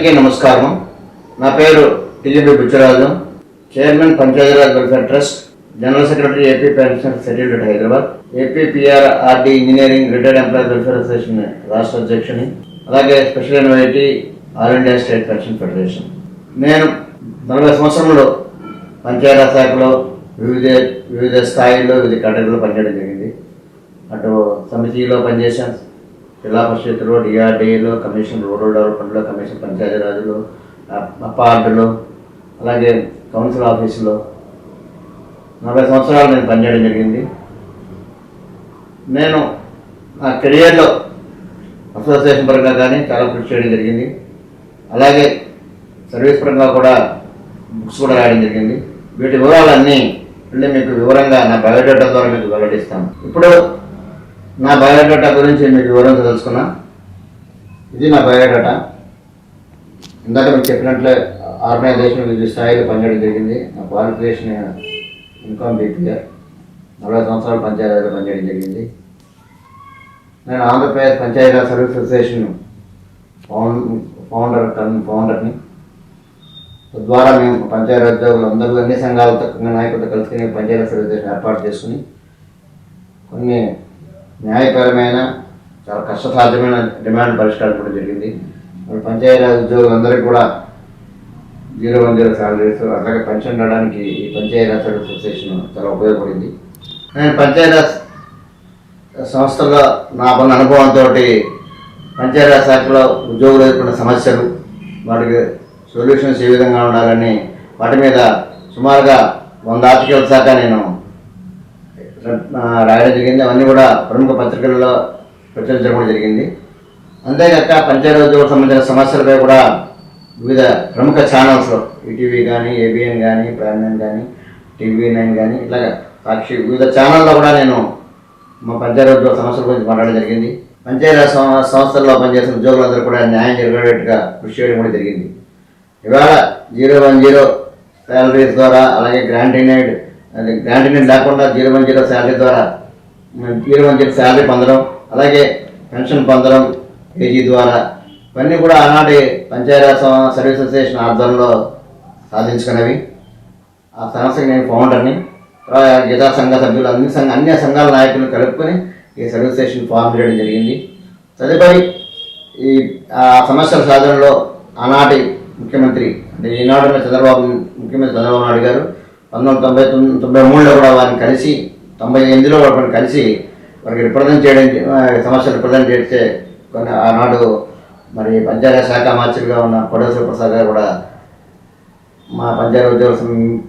అందరికీ నమస్కారం. నా పేరు TGP Bucharaju chairman Panchayati Raj welfare trust general secretary AP pension settled Hyderabad APPR RD engineering retired employees welfare association రాష్ట్ర అధ్యక్షుని అలాగే special NYT all India state pension federation. నేను నలభై సంవత్సరంలో పంచాయతీ శాఖలో వివిధ వివిధ స్థాయిల్లో వివిధ కేటగిరీలో పనిచేయడం జరిగింది. అటు సమితిలో పనిచేశాను. జిల్లా పరిషత్తులో డిఆర్డీలో కమిషన్ రూరల్ డెవలప్మెంట్లో కమిషన్ పంచాయతీరాజ్లో అపార్డులో అలాగే కౌన్సిల్ ఆఫీసులో నలభై సంవత్సరాలు నేను పనిచేయడం జరిగింది. నేను నా కెరియర్లో అసోసియేషన్ పరంగా కానీ చాలా కృషి చేయడం జరిగింది. అలాగే సర్వీస్ పరంగా కూడా బుక్స్ కూడా రాయడం జరిగింది. వీటి వివరాలన్నీ మళ్ళీ మీకు వివరంగా నా బయోడేటా ద్వారా మీకు వెల్లడిస్తాను. ఇప్పుడు నా బయోడేటా గురించి మీకు వివరంగా తెలుసుకున్నా. ఇది నా బయోడేటా. ఇందాక మీకు చెప్పినట్లే ఆర్గనైజేషన్ వివిధ స్థాయిలో పనిచేయడం జరిగింది. నా క్వాలిఫికేషన్ ఇన్కమ్ బీపీఆర్. నలభై సంవత్సరాలు పంచాయతీలో పనిచేయడం జరిగింది. నేను Andhra Pradesh Panchayati Raj service association found founder కన్- ఫౌండర్ని. తద్వారా మేము పంచాయతీ ఉద్యోగులు అందరూ అన్ని సంఘాలతో నాయకులతో కలిసి పంచాయతీ సర్వీస్ ఏర్పాటు చేసుకుని కొన్ని న్యాయపరమైన చాలా కష్టసాధ్యమైన డిమాండ్ పరిష్కారం కూడా జరిగింది. మరి పంచాయతీరాజ్ ఉద్యోగులందరికీ కూడా జీరో వన్ జీరో శాలరీస్ అలాగే పెన్షన్ రావడానికి ఈ పంచాయతీరాజ్ సర్వీస్ అసోసియేషన్ చాలా ఉపయోగపడింది. నేను పంచాయతీరాజ్ సంస్థలో నాకున్న అనుభవంతో పంచాయతీరాజ్ శాఖలో ఉద్యోగులు ఎదుర్కొన్న సమస్యలు వాటికి సొల్యూషన్స్ ఏ విధంగా ఉండాలని వాటి మీద సుమారుగా వంద ఆర్టికల్స్ దాకా నేను రాయడం జరిగింది. అవన్నీ కూడా ప్రముఖ పత్రికల్లో ప్రచురించడం కూడా జరిగింది. అంతేకాక పంచాయతీ సంబంధించిన సమస్యలపై కూడా వివిధ ప్రముఖ ఛానల్స్లో ఈటీవీ కానీ ఏబిఎన్ కానీ ప్రైమ్ నైన్ కానీ టీవీ నైన్ కానీ ఇలాగ సాక్షి వివిధ ఛానల్లో కూడా నేను మా పంచాయతీ ఉద్యోగ సమస్యల గురించి మాట్లాడడం జరిగింది. పంచాయతీ సం- సంస్థల్లో పనిచేసిన ఉద్యోగులందరూ కూడా న్యాయం జరిగేటట్టుగా కృషి చేయడం కూడా జరిగింది. ఇవాళ జీరో వన్ జీరో శాలరీస్ ద్వారా అలాగే గ్రాంటీనైడ్ అది గ్రాంటీనైడ్ లేకుండా జీరో వన్ జీరో శాలరీ ద్వారా జీరో వన్ జీరో శాలరీ పొందడం అలాగే పెన్షన్ పొందడం ఏజీ ద్వారా ఇవన్నీ కూడా ఆనాటి పంచాయతీ సర్వీస్ అసోసియేషన్ ఆధ్వర్యంలో సాధించుకున్నవి. ఆ సంస్థకి నేను ఫౌండర్ని తర్వాత గీతా సంఘ సభ్యులు అన్ని సంఘ అన్ని సంఘాల నాయకులను కలుపుకొని ఈ సర్వీస్ స్టేషన్ ఫామ్ చేయడం జరిగింది. తదుపరి ఈ ఆ సమస్యల సాధనలో ఆనాటి ముఖ్యమంత్రి అంటే ఈనాడు చంద్రబాబు ముఖ్యమంత్రి చంద్రబాబు నాయుడు గారు పంతొమ్మిది తొంభై తొమ్మిది తొంభై మూడులో కూడా వారిని కలిసి తొంభై ఎనిమిదిలో వారిని కలిసి వారికి రిప్రజెంట్ చేయడం సమస్యలు రిప్రజెంట్ చేస్తే కొన్ని ఆనాడు మరి పంచాయతీ శాఖ మార్చిగా ఉన్న కొడేశ్వర ప్రసాద్ గారు కూడా మా పంచాయతీ ఉద్యోగుల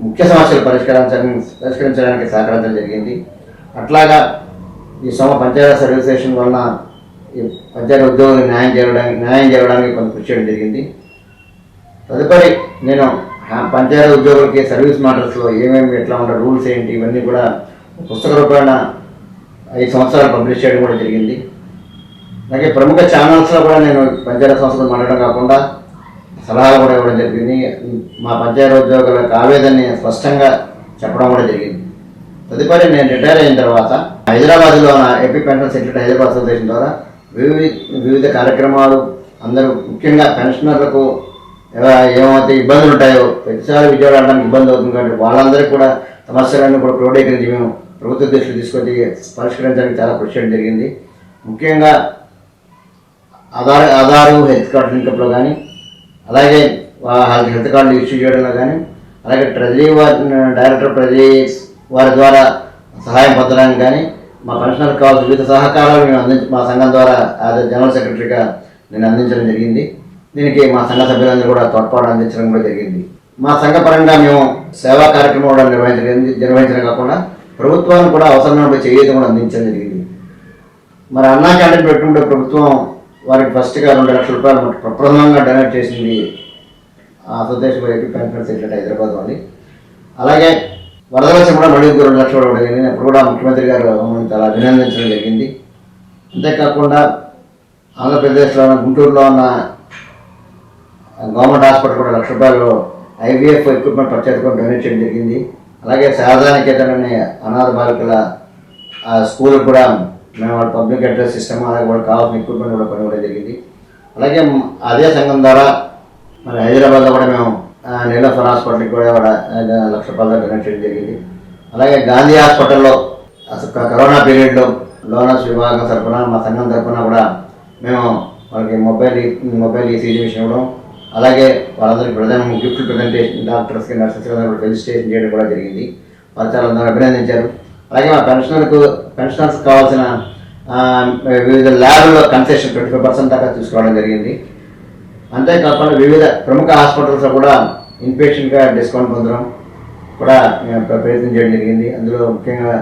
ముఖ్య సమస్యలు పరిష్కరించడానికి పరిష్కరించడానికి సహకరించడం జరిగింది. అట్లాగా ఈ సోమ పంచాయతీ సర్వీస్ స్టేషన్ వలన ఈ పంచాయతీ ఉద్యోగులకు న్యాయం చేయడానికి న్యాయం చేయడానికి కొంత కృషి చేయడం జరిగింది. తదుపరి నేను పంచాయతీ ఉద్యోగులకి సర్వీస్ మ్యాటర్స్లో ఏమేమి ఎట్లా ఉంటాయి రూల్స్ ఏంటి ఇవన్నీ కూడా పుస్తక రూపాయన ఐదు సంవత్సరాలు పబ్లిష్ చేయడం కూడా జరిగింది. అలాగే ప్రముఖ ఛానల్స్లో కూడా నేను పంచాయతీ సంస్థలు మాట్లాడడం కాకుండా సలహాలు కూడా ఇవ్వడం జరిగింది. మా పంచాయతీ ఉద్యోగులకు ఆవేదనని స్పష్టంగా చెప్పడం కూడా జరిగింది. తదుపరి నేను రిటైర్ అయిన తర్వాత హైదరాబాద్లో AP pension secretary Hyderabad association ద్వారా వివిధ వివిధ కార్యక్రమాలు అందరూ ముఖ్యంగా పెన్షనర్లకు ఎలా- ఏమైతే ఇబ్బందులు ఉంటాయో ప్రతిసారి విజయవాడ వెళ్ళడానికి ఇబ్బంది అవుతుంది. కాబట్టి వాళ్ళందరికీ కూడా సమస్యలన్నీ కూడా క్రోడీకరించి మేము ప్రభుత్వ దృష్టిలో తీసుకొచ్చి పరిష్కరించడానికి చాలా కృషి చేయడం జరిగింది. ముఖ్యంగా ఆధార్ ఆధారు హెల్త్ కార్డు లింకప్లో కానీ అలాగే హెల్త్ కార్డు ఇష్యూ చేయడంలో కానీ అలాగే ట్రెజరీ వారి డైరెక్టర్ ట్రెజరీ వారి ద్వారా సహాయం పొందడానికి కానీ మా పెన్షనర్ కావాల్సిన వివిధ సహకారాలు మేము అందించ మా సంఘం ద్వారా యాజ్ జనరల్ సెక్రటరీగా నేను అందించడం జరిగింది. దీనికి మా సంఘ సభ్యులందరూ కూడా తోడ్పాటు అందించడం కూడా జరిగింది. మా సంఘ పరంగా మేము సేవా కార్యక్రమం కూడా నిర్వహించడం నిర్వహించడం కాకుండా ప్రభుత్వానికి కూడా అవసరమైన చేయూత కూడా అందించడం జరిగింది. మరి అన్నా క్యాంటీన్ పెట్టుకుంటే ప్రభుత్వం వారికి ఫస్ట్గా రెండు లక్షల రూపాయలు ప్రప్రథమంగా డొనేట్ చేసింది ఆ association AP pension secretary Hyderabad వాళ్ళు అలాగే వరద కూడా మళ్ళీ రెండు లక్షలు ఇవ్వడం జరిగింది అప్పుడు కూడా ముఖ్యమంత్రి గారు చాలా అభినందించడం జరిగింది. అంతేకాకుండా ఆంధ్రప్రదేశ్లో ఉన్న గుంటూరులో ఉన్న గవర్నమెంట్ హాస్పిటల్ కూడా లక్ష రూపాయలు ఐవీఎఫ్ ఎక్విప్మెంట్ ప్రత్యేకంగా కూడా డొనేట్ చేయడం జరిగింది. అలాగే శారదానికేతన్ అనాథ బాలికల స్కూల్ కూడా మేము వాళ్ళ పబ్లిక్ అడ్రస్ సిస్టమ్ అలాగే వాళ్ళకి కావాల్సిన ఎక్విప్మెంట్ కూడా కొనివ్వడం జరిగింది. అలాగే అదే సంఘం ద్వారా మరి హైదరాబాద్లో కూడా మేము ఆ, నీలోఫర్ హాస్పిటల్కి కూడా కూడా లక్ష రూపాయలు డొనేట్ చేయడం జరిగింది. అలాగే గాంధీ హాస్పిటల్లో అసలు కరోనా పీరియడ్లో లోనర్స్ విభాగం తరఫున మా సంఘం తరఫున కూడా మేము వాళ్ళకి మొబైల్ మొబైల్ ఈసీజీ విషయం ఇవ్వడం అలాగే వాళ్ళందరికీ ప్రధాన గిఫ్ట్ ప్రజెంటేషన్ డాక్టర్స్కి నర్సెస్కి రిజిస్ట్రేషన్ చేయడం కూడా జరిగింది. వారు చాలా అందరూ అభినందించారు. అలాగే మా పెన్షనర్కు పెన్షనర్స్ కావాల్సిన వివిధ ల్యాబ్లో కన్సెషన్ ట్వంటీ ఫైవ్ పర్సెంట్ దాకా తీసుకోవడం జరిగింది. అంతేకాకుండా వివిధ ప్రముఖ హాస్పిటల్స్లో కూడా ఇన్పేషెంట్గా డిస్కౌంట్ పొందడం కూడా మేము ప్రయత్నం చేయడం జరిగింది. అందులో ముఖ్యంగా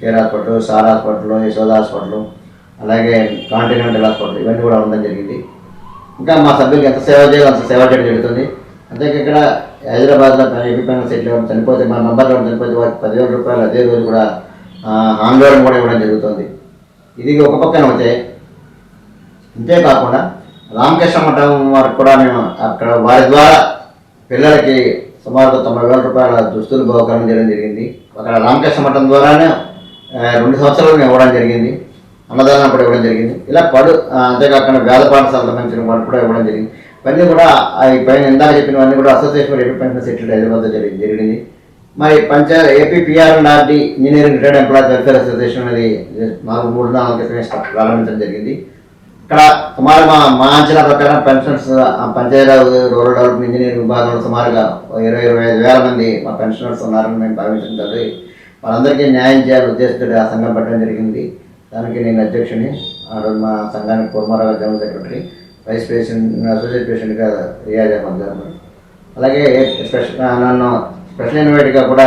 care hospital sir hospital Yashoda hospital అలాగే కాంటినెంటల్ హాస్పిటల్ ఇవన్నీ కూడా ఉండడం జరిగింది. ఇంకా మా సభ్యులకు ఎంత సేవ చేయాలో అంత సేవ చేయడం జరుగుతుంది. అంతే ఇక్కడ హైదరాబాద్లో ఎక్విప్మెంట్ పైన సెటిల్ అవ్వడం చనిపోతే మా మెంబర్లో చనిపోతే వారికి పదివేల రూపాయలు అదే రోజు కూడా ఆందోళన కూడా ఇవ్వడం జరుగుతుంది. ఇది ఒక పక్కన అయితే అంతేకాకుండా రామకృష్ణ మఠం వారికి కూడా మేము అక్కడ వారి ద్వారా పిల్లలకి సుమారు తొంభై వేల రూపాయల దుస్తులు బహుకరణ చేయడం జరిగింది. అక్కడ రామకృష్ణ మఠం ద్వారానే రెండు సంవత్సరాలు ఇవ్వడం జరిగింది. అన్నదానం కూడా ఇవ్వడం జరిగింది. ఇలా పడు అంతేకాకుండా వేద పాఠశాలకు సంబంధించిన వాళ్ళు కూడా ఇవ్వడం జరిగింది. ఇవన్నీ కూడా ఈ పైన ఇందాక చెప్పినవన్నీ కూడా అసోసియేషన్ ఫర్ పెన్షన్ సెటిల్డ్ జరిగింది జరిగింది. మరి Panchayat AP PRNRD engineering retired employees welfare association అనేది నాలుగు మూడు నాలుగు క్రితమే ప్రారంభించడం జరిగింది. ఇక్కడ సుమారు మా మా అంచనా ప్రకారం pensions Panchayati Raj rural development engineering విభాగంలో సుమారుగా ఇరవై ఇరవై ఐదు వేల మంది మా పెన్షనర్స్ ఉన్నారని మేము భావించడం జరిగింది. వాళ్ళందరికీ న్యాయం చేయాలని ఉద్దేశంతో ఆ సంఘం పెట్టడం జరిగింది. దానికి నేను అధ్యక్షుని ఆ రోజు మా సంఘానికి Kurmarao general secretary vice president associate ప్రెసిడెంట్గా రియాజ్ అహ్మద్ గారు అలాగే స్పెషల్ నన్ను స్పెషల్ ఇన్వైట్గా కూడా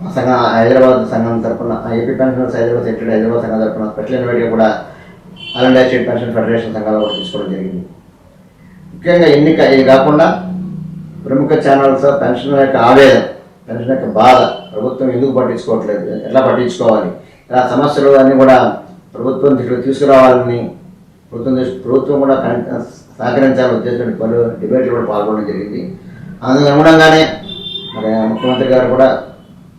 మా సంఘం హైదరాబాద్ సంఘం తరఫున AP pensioners Hyderabad secretary Hyderabad సంఘం తరఫున స్పెషల్ ఇన్వైట్గా కూడా అలండా స్టేట్ పెన్షన్ ఫెడరేషన్ సంఘాలు కూడా తీసుకోవడం జరిగింది. ముఖ్యంగా ఎన్నిక ఇది కాకుండా ప్రముఖ ఛానల్స్ పెన్షన్ యొక్క ఆవేదన పెన్షన్ యొక్క బాధ ప్రభుత్వం ఎందుకు పట్టించుకోవట్లేదు ఎట్లా పట్టించుకోవాలి ఇలా సమస్యలు అన్నీ కూడా ప్రభుత్వం దృష్టికి తీసుకురావాలని ప్రభుత్వం ప్రభుత్వం కూడా సహకరించాలని ఉద్దేశంతో పలు డిబేట్లు కూడా పాల్గొనడం జరిగింది. అందుకు అనుగుణంగానే మరి ముఖ్యమంత్రి గారు కూడా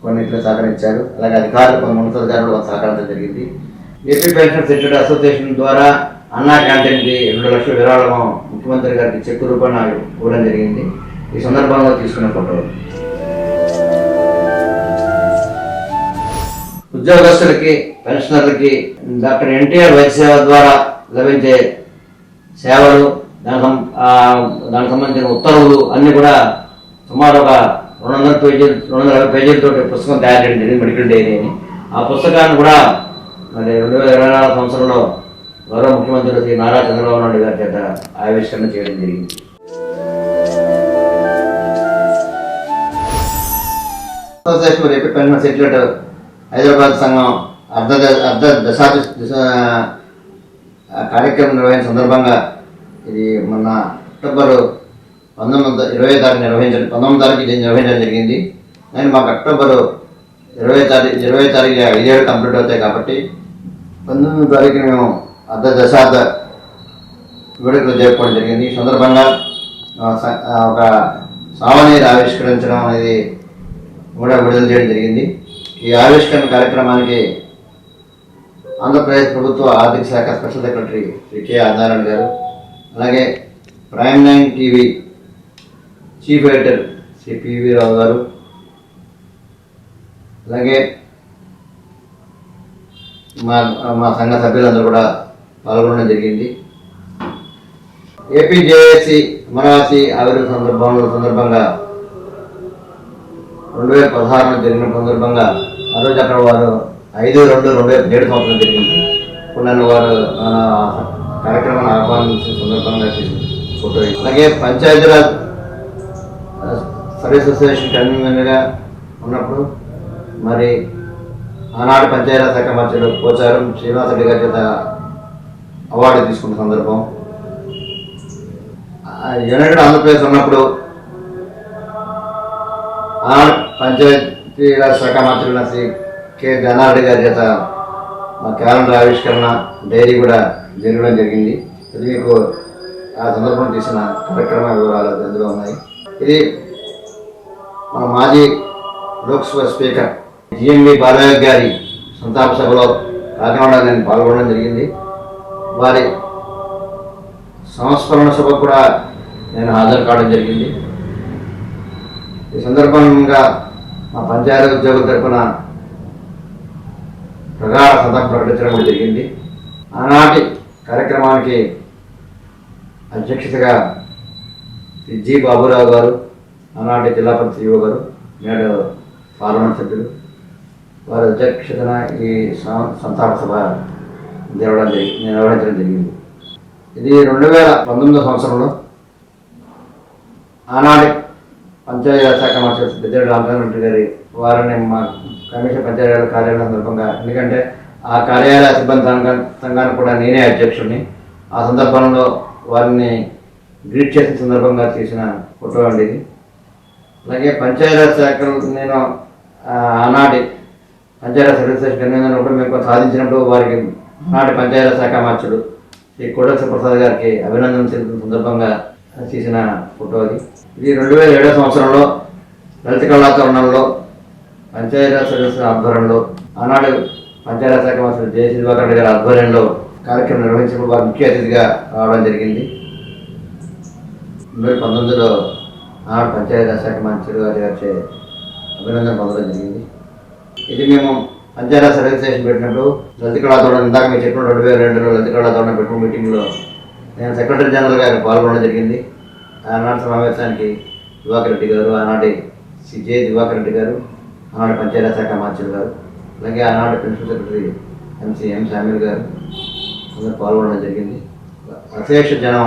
కొన్నింటిలో సహకరించారు. అలాగే అధికారులు కొన్ని ఉన్నతాధికారులు సహకరించడం జరిగింది. ఏపీ పెన్షన్ సెక్యూరిటీ అసోసియేషన్ ద్వారా అన్నా క్యాంటీన్కి రెండు లక్షల విరాళం ముఖ్యమంత్రి గారికి చెక్కు రూపాయలు ఇవ్వడం జరిగింది. ఈ సందర్భంగా తీసుకున్న ఫోటో ఉద్యోగస్తులకి పెన్షనర్లకి డాక్టర్ ఎన్టీఆర్ వైద్య సేవ ద్వారా లభించే సేవలు దానికి సం- దానికి సంబంధించిన ఉత్తర్వులు అన్నీ కూడా సుమారు ఒక రెండు వందల పేజీలు రెండు వందల యాభై పేజీలతో పుస్తకం తయారు చేయడం జరిగింది మెడికల్ డైరీ అని. ఆ పుస్తకాన్ని కూడా మరి రెండు వేల ఇరవై నాలుగు సంవత్సరంలో గౌరవ ముఖ్యమంత్రి శ్రీ నారా చంద్రబాబు నాయుడు గారి చేత ఆవిష్కరణ చేయడం జరిగింది. అసోసియేషన్ పెన్షన్ హైదరాబాద్ సంఘం అర్ధ అర్ధ దశాబ్ద దశ- కార్యక్రమం నిర్వహించిన సందర్భంగా ఇది మొన్న అక్టోబర్ పంతొమ్మిది వందల ఇరవై తారీఖు నిర్వహించడం పంతొమ్మిది తారీఖు నిర్వహించడం జరిగింది. కానీ మాకు అక్టోబర్ ఇరవై తారీఖు ఇరవై తారీఖు ఐదేళ్ళు కంప్లీట్ అవుతాయి కాబట్టి పంతొమ్మిది తారీఖున మేము అర్ధ దశాబ్ద వేడుకలు జరుపుకోవడం జరిగింది. ఈ సందర్భంగా ఒక సావనీరు ఆవిష్కరించడం అనేది కూడా విడుదల చేయడం జరిగింది. ఈ ఆవిష్కరణ కార్యక్రమానికి ఆంధ్రప్రదేశ్ ప్రభుత్వ ఆర్థిక శాఖ స్పెషల్ సెక్రటరీ శ్రీ కె ఆదారాయణ గారు అలాగే prime nine TV chief editor Shri PV Rao గారు అలాగే మా మా సంఘ సభ్యులందరూ కూడా పాల్గొనడం జరిగింది. ఏపీజేఏసి అమరావతి ఆవిర్భావ సందర్భంలో సందర్భంగా రెండు వేల పదహారులో జరిగిన సందర్భంగా ఆ రోజు అక్కడ వారు ఐదు రెండు రెండు వేల ఏడు సంవత్సరం జరిగింది. ఇప్పుడు నన్ను వారు మన కార్యక్రమాన్ని ఆహ్వానించిన సందర్భంగా ఫోటో అలాగే పంచాయతీరాజ్ సర్వీస్ అసోసియేషన్ కన్వీనర్గా ఉన్నప్పుడు మరి ఆనాడు పంచాయతీరాజ్ శాఖ మంత్రులు పోచారం శ్రీనివాస రెడ్డి గారి చేత అవార్డు తీసుకున్న సందర్భం. యునైటెడ్ ఆంధ్రప్రదేశ్ ఉన్నప్పుడు ఆనాడు పంచాయతీరాజ్ శాఖ మంత్రులు శ్రీ కె. జనారెడ్డి గారి చేత మా క్యాలెండర్ ఆవిష్కరణ డైరీ కూడా జరగడం జరిగింది. ఇది మీకు ఆ సందర్భం తీసిన కార్యక్రమ వివరాలు ఇందులో ఉన్నాయి. ఇది మన మాజీ లోక్సభ స్పీకర్ జిఎంవి బాలయ్య గారి సంతాప సభలో కాకినాడ నేను పాల్గొనడం జరిగింది. వారి సంస్మరణ సభ కూడా నేను హాజరు కావడం జరిగింది. ఈ సందర్భంగా మా పంచాయతీ ఉద్యోగుల తరఫున ప్రగాఢ సంతాపం ప్రకటించడం జరిగింది. ఆనాటి కార్యక్రమానికి అధ్యక్షతగా శ్రీ జి బాబురావు గారు ఆనాటి జిల్లా పరిషత్ యువ గారు నేడు పార్లమెంట్ సభ్యులు వారి అధ్యక్షతన ఈ సం- సంతాప సభ నిర్వహణ జరిగి నిర్వహించడం జరిగింది. ఇది రెండు వేల పంతొమ్మిదో సంవత్సరంలో ఆనాటి పంచాయతీ శాఖ మంత్రి పెద్దరెడ్డి రామచంద్ర గారి వారిని మా కమిషన్ పంచాయతీ కార్యాలయం సందర్భంగా ఎందుకంటే ఆ కార్యాలయ సిబ్బంది సంఘ సంఘానికి కూడా నేనే అధ్యక్షుడిని. ఆ సందర్భంలో వారిని గ్రీట్ చేసిన సందర్భంగా తీసిన ఫోటో అండి ఇది. అలాగే పంచాయతీ శాఖలు నేను ఆనాటి పంచాయతీ సర్వీసెస్ కన్వీనర్ మేము సాధించినప్పుడు వారికి ఆనాటి పంచాయతీ శాఖ మార్చుడు శ్రీ కోడల ప్రసాద్ గారికి అభినందన తెలిపిన సందర్భంగా తీసిన ఫోటో అది ఇది రెండు వేల ఏడో సంవత్సరంలో లలిత కళాతోరణంలో పంచాయతీ సర్వీస్ ఆధ్వర్యంలో ఆనాడు పంచాయతీ శాఖ మంత్రి జయశ్రీ దివాకర్ రెడ్డి గారి ఆధ్వర్యంలో కార్యక్రమం నిర్వహించినప్పుడు వారు ముఖ్య అతిథిగా రావడం జరిగింది. రెండు వేల పంతొమ్మిదిలో ఆనాడు పంచాయతీ శాఖ మంత్రి గారి గారి అభినందన పొందడం జరిగింది. ఇది మేము పంచాయతీరాజ్ సర్వీస్ స్టేషన్ పెట్టినప్పుడు లలిత కళాతోడ ఇందాక మీరు చెప్పిన రెండు వేల రెండులో లలిత కళాతోడ పెట్టుకున్న మీటింగ్లో నేను సెక్రటరీ జనరల్ గారు పాల్గొనడం జరిగింది. ఆనాటి సమావేశానికి దివాకర్ రెడ్డి గారు ఆనాటి సిజే దివాకర్ రెడ్డి గారు ఆనాడు పంచాయతీ శాఖ మంత్రులు గారు. అలాగే ఆనాటి principal secretary MC M Samuel గారు అందరూ పాల్గొనడం జరిగింది. అశేష జనం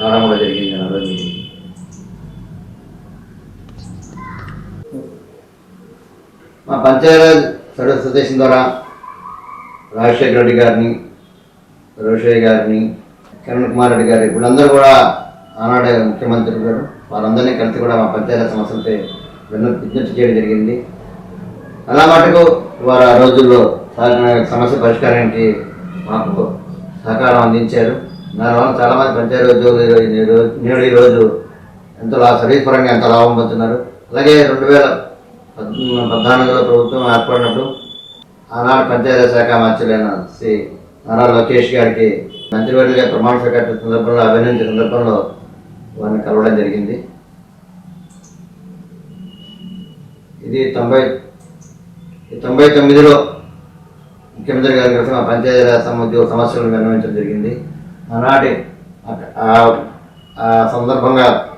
రావడం కూడా జరిగింది ఆ రోజు. మా పంచాయతీ సర్వీస్ స్టేషన్ ద్వారా రాజశేఖర రెడ్డి గారిని రోషయ్య గారిని కిరణ్ కుమార్ రెడ్డి గారు వీళ్ళందరూ కూడా ఆనాడు ముఖ్యమంత్రి గారు వారందరినీ కలిసి కూడా మా పంచాయతీ సమస్యలపై విన్న విజ్ఞప్తి చేయడం జరిగింది. అలా మటుకు వారు ఆ రోజుల్లో సమస్య పరిష్కారానికి మాకు సహకారం అందించారు. దానివల్ల చాలామంది పంచాయతీ ఉద్యోగులు రోజు- నేడు ఈ రోజు ఎంతో సర్వీస్ పరంగా ఎంత లాభం పొందుతున్నారు. అలాగే రెండు వేల పద్నాలుగులో ప్రభుత్వం ఏర్పడినప్పుడు ఆనాడు పంచాయతీ శాఖ మంత్రులైన శ్రీ నారా లోకేష్ గారికి మంత్రివర్యులుగా ప్రమాణ స్వీకరించిన సందర్భంలో అభినందించిన సందర్భంలో వారిని కలవడం జరిగింది. ఇది తొంభై తొంభై తొమ్మిదిలో ముఖ్యమంత్రి గారి కోసం ఆ పంచాయతీ సమ- ఉద్యోగ సమస్యలను నిర్వహించడం జరిగింది. ఆనాటి ఆ- సందర్భంగా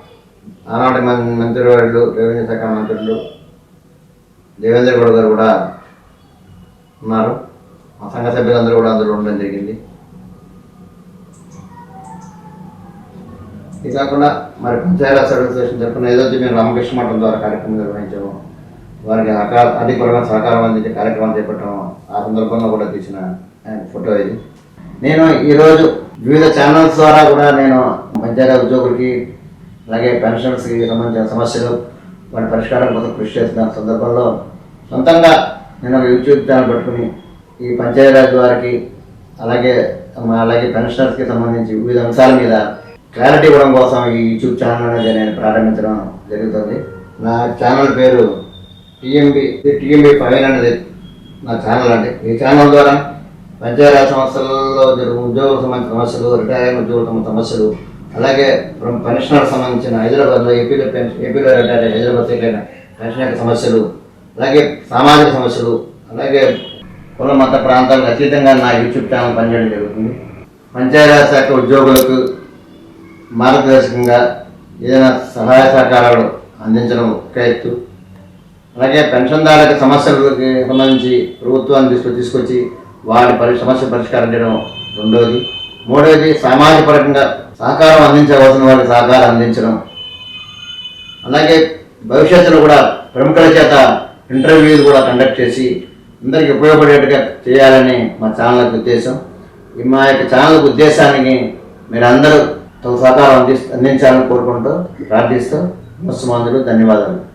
ఆనాటి మం- మంత్రివర్యులు రెవెన్యూ శాఖ మంత్రులు దేవేంద్ర గౌడ్ గారు కూడా ఉన్నారు. మా సంఘ సభ్యులందరూ కూడా అందులో ఉండడం జరిగింది. ఇది కాకుండా మరి పంచాయతీ సర్వీస్ తరఫున ఏదైతే మేము రామకృష్ణ మఠం ద్వారా కార్యక్రమం నిర్వహించాము. వారికి అకాల అధికపరమైన సహకారం అందించే కార్యక్రమం చేపట్టడం ఆ సందర్భంగా కూడా తీసిన ఆయన ఫోటో ఇది. నేను ఈరోజు వివిధ ఛానల్స్ ద్వారా కూడా నేను పంచాయతీ ఉద్యోగులకి అలాగే పెన్షన్స్కి సంబంధించిన సమస్యలు వాటి పరిష్కారం కోసం కృషి చేస్తున్న సందర్భంలో సొంతంగా నేను ఒక యూట్యూబ్ ఛానల్ పెట్టుకుని ఈ పంచాయతీరాజ్ వారికి అలాగే అలాగే పెన్షనర్స్కి సంబంధించి వివిధ అంశాల మీద క్లారిటీ ఇవ్వడం కోసం ఈ యూట్యూబ్ ఛానల్ అనేది నేను ప్రారంభించడం జరుగుతుంది. నా ఛానల్ పేరు టీఎంబీ టీఎంబీ ఫైవ్ అనేది నా ఛానల్ అండి. ఈ ఛానల్ ద్వారా పంచాయతీ సంస్థలలో జరుగు ఉద్యోగులకు సంబంధించిన సమస్యలు రిటైర్ అయిన ఉద్యోగులకు సమస్యలు అలాగే పెన్షనర్ సంబంధించిన హైదరాబాద్లో ఏపీలో పెన్షన్ ఏపీలో రిటైర్ అయిన హైదరాబాద్ సెటిల్ పెన్షన్ యొక్క సమస్యలు అలాగే సామాజిక సమస్యలు అలాగే కుల మత ప్రాంతాలకు అతీతంగా నా యూట్యూబ్ ఛానల్ పనిచేయడం జరుగుతుంది. పంచాయతీ శాఖ ఉద్యోగులకు మార్గదర్శకంగా ఏదైనా సహాయ సహకారాలు అందించడం ఒక ఎత్తు. అలాగే పెన్షన్దారులకు సమస్యలకు సంబంధించి ప్రభుత్వాన్ని తీసుకొచ్చి తీసుకొచ్చి వారి పరి సమస్య పరిష్కారం చేయడం రెండవది మూడవది సామాజిక పరంగా సహకారం అందించవలసిన వారికి సహకారం అందించడం. అలాగే భవిష్యత్తులో కూడా ప్రముఖుల చేత ఇంటర్వ్యూలు కూడా కండక్ట్ చేసి అందరికీ ఉపయోగపడేట్టుగా చేయాలని మా ఛానల్ ఉద్దేశం. ఈ మా యొక్క ఛానల్ ఉద్దేశానికి మీరు అందరూ తగు సహకారం అంది అందించాలని కోరుకుంటూ ప్రార్థిస్తూ నమస్కారాలు ధన్యవాదాలు.